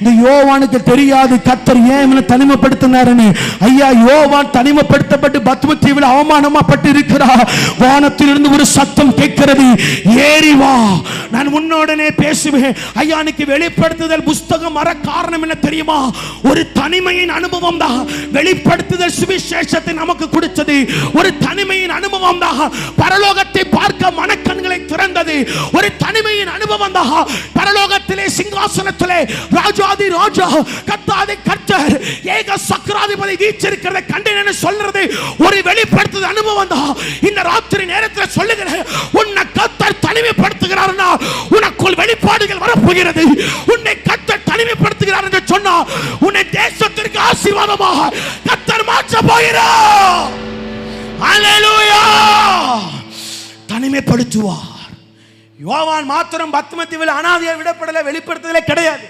இந்த யோவானுக்கு தெரியாது கத்தர் ஏன் இவனை தனிமைப்படுத்தினாருன்னு? ஐயா யோவான் தனிமைப்படுத்தப்பட்டு பத்ம தீவில் அவமானமாப்பட்டு இருக்கிறார் வானத்திலிருந்து ஒரு சத்தம் கேட்கிறது. ஏறி வா நான் உன்னோடனே பேசுவேன். ஐயா அன்னைக்கு வெளிப்படுத்துதல் புஸ்தகம் வர காரணம் என்ன தெரியுமா? ஒரு தனிமையின் அனுபவம் தான். வெளிப்படுத்துதல் சுவிசேஷத்தை நமக்கு கொடுத்தது. ஒரு தனிமையின் அனுபவம் தான். பரலோகத்தை பார்க்க திறந்தது ஒரு தனிமையின் அனுபவம் தான். பரலோகத்திலே சிங்காசனத்திலே ராஜாதி ராஜா கத்தாதி கர்த்தர் ஏக சக்கராதிபதி வீச்சிருக்கிறத கண்டேன்னு சொல்றது ஒரு வெளிப்படுத்தது அனுபவம் தான். இந்த ராத்திரி நேரத்தில் சொல்லுகிற உன்னை கத்தர் தனிமைப்படுத்துகிறார்னா உனக்குள் வெளிப்பாடுகள் வரப்போகிறது. உன்னை கத்தர் தனிமைப்படுத்துகிறார் என்று சொன்னா உன்னை தேசத்திற்கு ஆசீர்வாதமாக கத்தர் மாற்ற போகிறார். தனிமைப்படுத்துவா யோவான் மாத்திரம் பத்மத்தீவில் அனாதையை விடப்படலை வெளிப்படுத்துதலே கிடையாது.